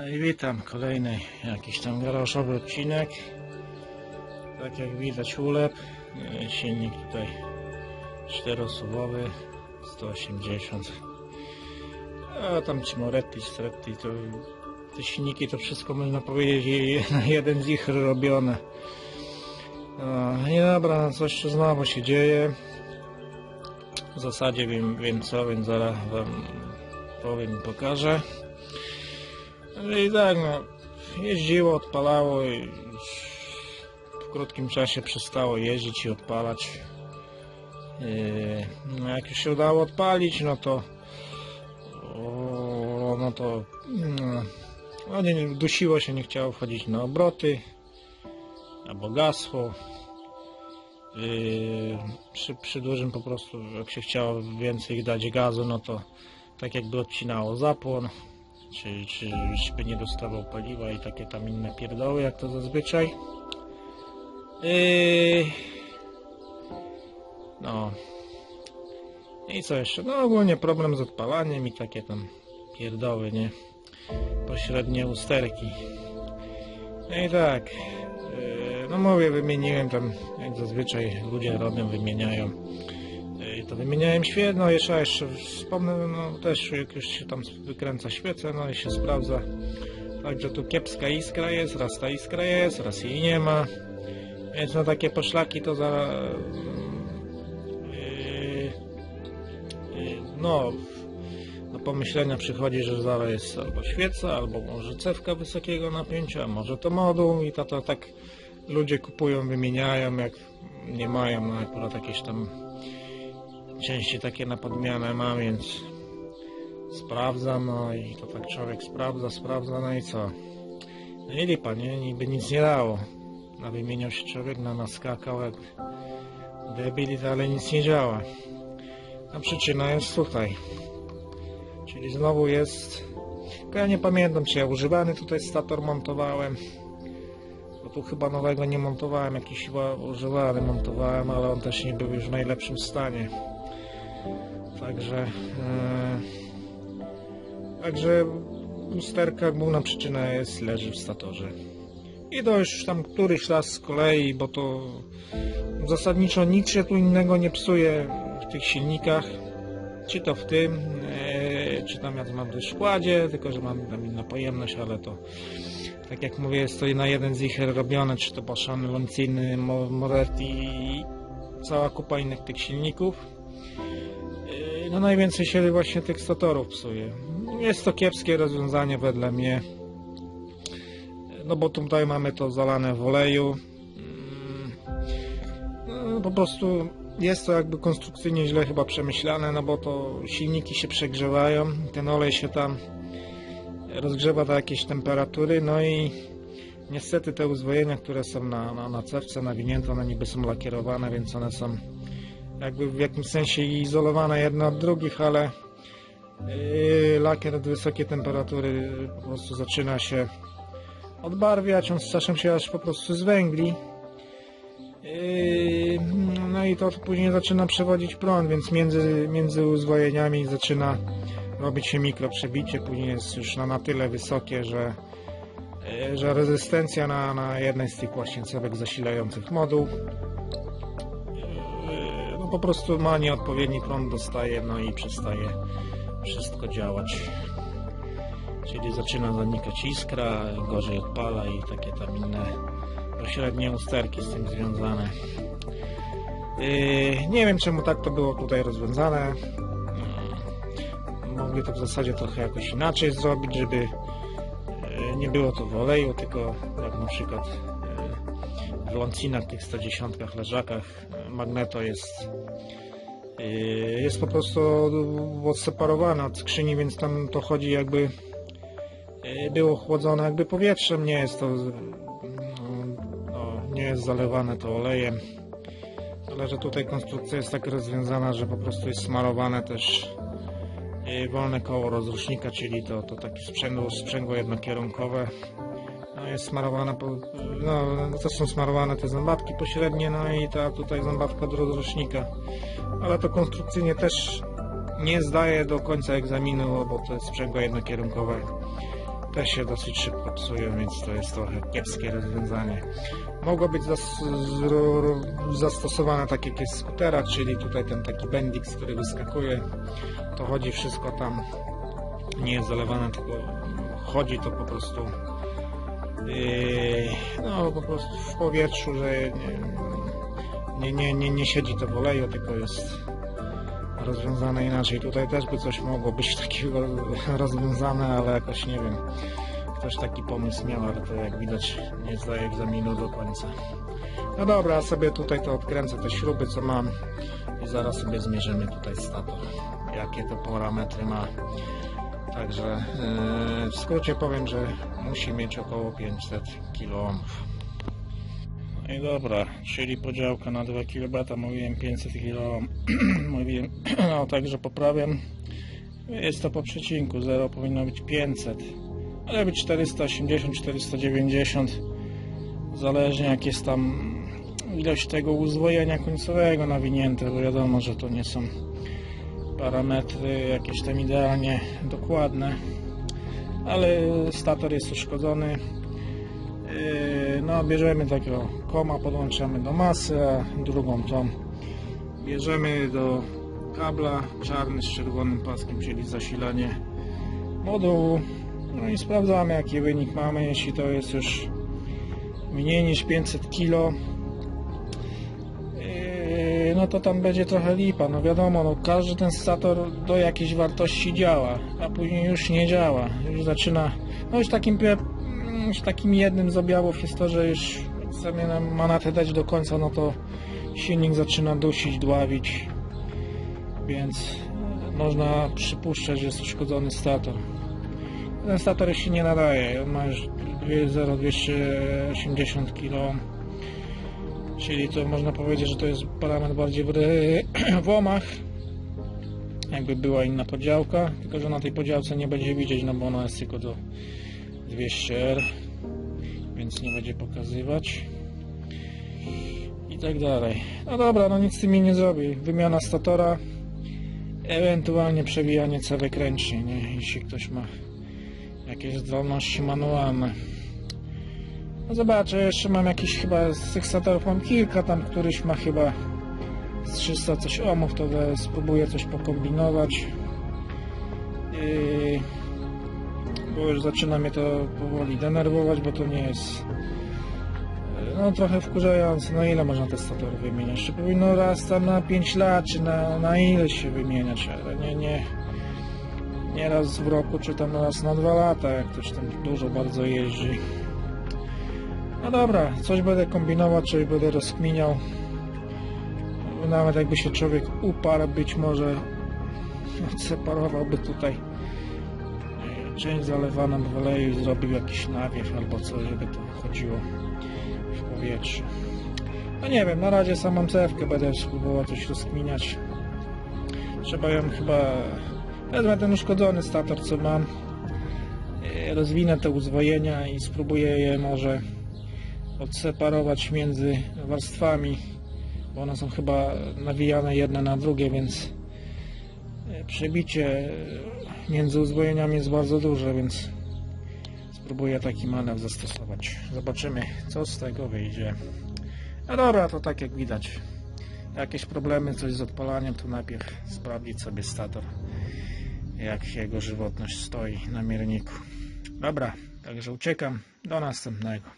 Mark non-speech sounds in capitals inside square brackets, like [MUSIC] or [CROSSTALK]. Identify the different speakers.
Speaker 1: No i witam, kolejny jakiś tam garażowy odcinek. Tak jak widać ulep, e, silnik tutaj czteroosobowy, 180. A tam ci Moretti, Stretti, to te silniki to wszystko można powiedzieć na jeden z ich robione. No, nie dobra, no coś tu znowu się dzieje. W zasadzie wiem, wiem co, więc zaraz wam powiem i pokażę. No i tak, no, jeździło, odpalało i w krótkim czasie przestało jeździć i odpalać. Yy, No jak już się udało odpalić, no to o, no to no, nie, nie, dusiło się, nie chciało wchodzić na obroty albo gasło. Yy, przy, przy dużym po prostu, jak się chciało więcej dać gazu, no to tak jakby odcinało zapłon czy, czy żeby nie dostawał paliwa i takie tam inne pierdoły, jak to zazwyczaj. Yy... No. I co jeszcze? No ogólnie problem z odpalaniem i takie tam pierdoły, nie? Pośrednie usterki. No i tak. Yy, no mówię, wymieniłem tam, jak zazwyczaj ludzie robią, wymieniają. To wymieniałem świetnie, no jeszcze, jeszcze wspomnę, no też jak już się tam wykręca świecę, no i się sprawdza. Także tu kiepska iskra jest, raz ta iskra jest, raz jej nie ma. Więc no takie poszlaki to za... Yy, yy, no, do pomyślenia przychodzi, że zaraz jest albo świeca, albo może cewka wysokiego napięcia, może to moduł i to, to tak ludzie kupują, wymieniają, jak nie mają, no akurat jakieś tam części takie na podmianę mam, więc sprawdzam, no i to tak człowiek sprawdza, sprawdza, no i co? No i lipa, nie? Niby nic nie dało. No wymieniał się człowiek, na naskakał jak debil, ale nic nie działa. A przyczyna jest tutaj. Czyli znowu jest... Tylko ja nie pamiętam, czy ja używany tutaj stator montowałem. Bo tu chyba nowego nie montowałem, jakiś chyba używany montowałem, ale on też nie był już w najlepszym stanie. Także, e, także usterka główna przyczyna jest, leży w statorze. I to już tam któryś raz z kolei, bo to zasadniczo nic się tu innego nie psuje w tych silnikach. Czy to w tym, e, czy tam ja to mam w składzie, tylko że mam tam inną pojemność, ale to tak jak mówię, jest to na jeden z ich robione, czy to Boschany, Lonciny, Mo- Moretti, cała kupa innych tych silników. No najwięcej się właśnie tych statorów psuje. Jest to kiepskie rozwiązanie wedle mnie. No bo tutaj mamy to zalane w oleju. Mm, No, po prostu jest to jakby konstrukcyjnie źle chyba przemyślane, no bo to silniki się przegrzewają, ten olej się tam rozgrzewa do jakiejś temperatury, no i niestety te uzwojenia, które są na, na, na cewce nawinięte, one niby są lakierowane, więc one są jakby w jakimś sensie izolowane jedne od drugich, ale yy, lakier od wysokiej temperatury po prostu zaczyna się odbarwiać, on z czasem się aż po prostu zwęgli. Yy, no i to później zaczyna przewodzić prąd, więc między, między uzwojeniami zaczyna robić się mikroprzebicie, później jest już na, na tyle wysokie, że, yy, że rezystencja na, na jednej z tych właśnie cewek zasilających moduł po prostu ma nieodpowiedni prąd dostaje, no i przestaje wszystko działać. Czyli zaczyna zanikać iskra, gorzej odpala i takie tam inne pośrednie usterki z tym związane. Yy, nie wiem czemu tak to było tutaj rozwiązane. Yy, mogli to w zasadzie trochę jakoś inaczej zrobić, żeby yy, nie było to w oleju, tylko jak na przykład yy, w Loncinach, tych 110 leżakach magneto jest yy, jest po prostu odseparowane od skrzyni, więc tam to chodzi jakby yy, było chłodzone jakby powietrzem, nie jest to no, nie jest zalewane to olejem. Ale że tutaj konstrukcja jest tak rozwiązana, że po prostu jest smarowane też yy, wolne koło rozrusznika, czyli to, to takie sprzęgło, sprzęgło jednokierunkowe no, jest smarowane, po, no to są smarowane te zębatki pośrednie, no i ta tutaj zębatka do rozrusznika ale to konstrukcyjnie też nie zdaje do końca egzaminu, bo to jest sprzęgło jednokierunkowe te się dosyć szybko psują, więc to jest trochę kiepskie rozwiązanie. Mogło być zas- zastosowane tak jak jest w skuterach, czyli tutaj ten taki bendix, który wyskakuje, to chodzi wszystko tam, nie jest zalewane, tylko chodzi to po prostu no po prostu w powietrzu, że nie, nie, nie, nie siedzi to w oleju, tylko jest rozwiązane inaczej. Tutaj też by coś mogło być [LAUGHS] takiego rozwiązane, ale jakoś nie wiem. Ktoś taki pomysł miał, ale to jak widać nie zdaje egzaminu do końca. No dobra, sobie tutaj to odkręcę te śruby co mam i zaraz sobie zmierzymy tutaj stator. Jakie to parametry ma. Także yy, w skrócie powiem, że musi mieć około 500 kOhm. No i dobra, czyli podziałka na 2 kB, mówiłem 500 kOhm. [CLEARS THROAT] mówiłem, [CLEARS THROAT] no także poprawiam. Jest to po przecinku, 0 powinno być 500. Ale być 480, 490. Zależnie jak jest tam ilość tego uzwojenia końcowego nawinięte, bo wiadomo, że to nie są parametry jakieś tam idealnie dokładne, ale stator jest uszkodzony. Yy, No, bierzemy takiego koma, podłączamy do masy, a drugą tą bierzemy do kabla czarny z czerwonym paskiem, czyli zasilanie modułu. No i sprawdzamy jaki wynik mamy, jeśli to jest już mniej niż 500 kg no to tam będzie trochę lipa. No wiadomo, no każdy ten stator do jakiejś wartości działa, a później już nie działa. Już zaczyna. No już takim, już takim jednym z objawów jest to, że już jak sobie nam manatę dać do końca, no to silnik zaczyna dusić, dławić. Więc można przypuszczać, że jest uszkodzony stator. Ten stator się nie nadaje. On ma już 0,280 kg. Czyli to można powiedzieć, że to jest parametr bardziej w, [CLEARS THROAT] w łomach. Jakby była inna podziałka, tylko że na tej podziałce nie będzie widzieć, no bo ona jest tylko do 200R, więc nie będzie pokazywać. I tak dalej. No dobra, no nic z tym nie zrobi. Wymiana statora, ewentualnie przewijanie cewek ręcznie, nie? jeśli ktoś ma jakieś zdolności manualne. No zobaczę, jeszcze mam jakiś chyba z tych statorów mam kilka, tam któryś ma chyba z 300 coś ohmów, to spróbuję coś pokombinować. Yy, bo już zaczyna mnie to powoli denerwować, bo to nie jest yy, no trochę wkurzające. No ile można te statory wymieniać? Czy powinno raz tam na 5 lat, czy na, na ile się wymieniać, ale nie, nie nie raz w roku, czy tam raz na dwa lata, jak ktoś tam dużo bardzo jeździ. No dobra, coś będę kombinować, coś będę rozkminiał. Nawet jakby się człowiek uparł, być może odseparowałby tutaj część zalewaną w oleju i zrobił jakiś nawiew albo coś, żeby to chodziło w powietrzu. No nie wiem, na razie samą cewkę będę spróbował coś rozkminiać. Trzeba ją chyba... Wezmę ten uszkodzony stator, co mam. e, Rozwinę te uzwojenia i spróbuję je może odseparować między warstwami, bo one są chyba nawijane jedne na drugie, więc e, przebicie e, między uzwojeniami jest bardzo duże, więc spróbuję taki manewr zastosować. Zobaczymy, co z tego wyjdzie. No dobra, to tak jak widać. Jakieś problemy, coś z odpalaniem, to najpierw sprawdzić sobie stator, jak jego żywotność stoi na mierniku. Dobra, także uciekam. Do następnego.